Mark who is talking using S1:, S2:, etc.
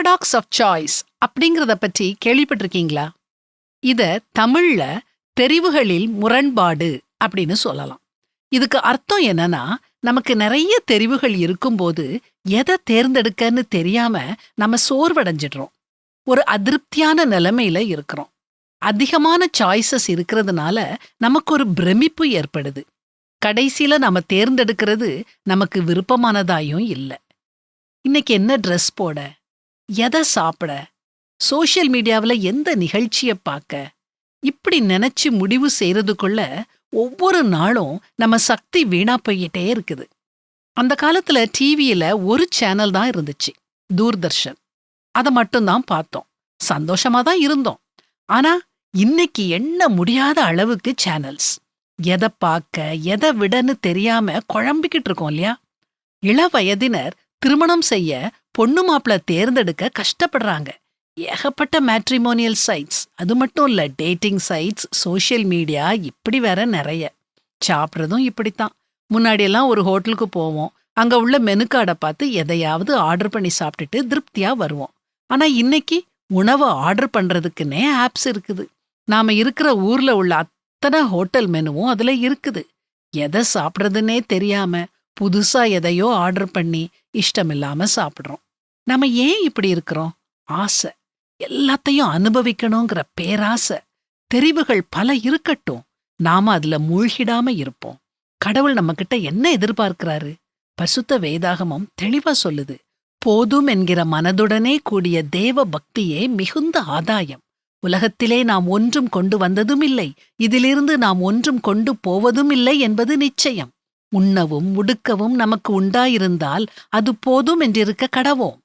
S1: Paradox of choice அப்படிங்கறத பற்றி கேள்விப்பட்டிருக்கீங்களா? இத தமிழ்ல தெரிவுகளில் முரண்பாடு அப்படின்னு சொல்லலாம். இதுக்கு அர்த்தம் என்னன்னா நமக்கு நிறைய தெரிவுகள் இருக்கும்போது எதை தேர்ந்தெடுக்கன்னு தெரியாம நம்ம சோர்வடைஞ்சிடுறோம். ஒரு அதிருப்தியான நிலைமையில இருக்கிறோம். அதிகமான சாய்ஸஸ் இருக்கிறதுனால நமக்கு ஒரு பிரமிப்பு ஏற்படுது. கடைசியில நாம தேர்ந்தெடுக்கிறது நமக்கு விருப்பமானதாயும் இல்ல. இன்னைக்கு என்ன ட்ரெஸ் போட? எதை சாப்பிட? சோஷியல் மீடியாவுல எந்த நிகழ்ச்சிய பார்க்க? இப்படி நினைச்சு முடிவு செய்யறதுக்குள்ள ஒவ்வொரு நாளும் நம்ம சக்தி வீணா போயிட்டே இருக்குது. அந்த காலத்துல டிவியில ஒரு சேனல் தான் இருந்துச்சு தூர்தர்ஷன். அதை மட்டும்தான் பார்த்தோம். சந்தோஷமா தான் இருந்தோம். ஆனா இன்னைக்கு எண்ண முடியாத அளவுக்கு சேனல்ஸ் எதை பார்க்க எதை விடன்னு தெரியாம குழம்பிக்கிட்டு இருக்கோம் இல்லையா? இள வயதினர் திருமணம் செய்ய பொண்ணு மாப்பிள தேர்ந்தெடுக்க கஷ்டப்படுறாங்க. ஏகப்பட்ட மேட்ரிமோனியல் சைட்ஸ் அது மட்டும் இல்ல டேட்டிங் சைட்ஸ் சோஷியல் மீடியா இப்படி வேற நிறைய. சாப்பிட்றதும் இப்படித்தான். முன்னாடியெல்லாம் ஒரு ஹோட்டலுக்கு போவோம். அங்க உள்ள மெனு கார்டை பார்த்து எதையாவது ஆர்டர் பண்ணி சாப்பிட்டுட்டு திருப்தியா வருவோம். ஆனா இன்னைக்கு உணவை ஆர்டர் பண்றதுக்குன்னே ஆப்ஸ் இருக்குது. நாம இருக்கிற ஊர்ல உள்ள அத்தனை ஹோட்டல் மெனுவும் அதுல இருக்குது. எதை சாப்பிட்றதுன்னே தெரியாம புதுசா எதையோ ஆர்டர் பண்ணி இஷ்டமில்லாம சாப்பிடுறோம். நாம ஏன் இப்படி இருக்கிறோம்? ஆசை. எல்லாத்தையும் அனுபவிக்கணுங்கிற பேராசை. தெரிவுகள் பல இருக்கட்டும். நாம அதுல மூழ்கிடாம இருப்போம். கடவுள் நம்ம கிட்ட என்ன எதிர்பார்க்கிறாரு? பசுத்த வேதாகமம் தெளிவா சொல்லுது. போதும் என்கிற மனதுடனே கூடிய தேவ பக்தியே மிகுந்த ஆதாயம். உலகத்திலே நாம் ஒன்றும் கொண்டு வந்ததும் இல்லை இதிலிருந்து நாம் ஒன்றும் கொண்டு போவதும் இல்லை என்பது நிச்சயம். உண்ணவும் உடுக்கவும் நமக்கு உண்டாயிருந்தால் அது போதும் என்றிருக்க கடவோம்.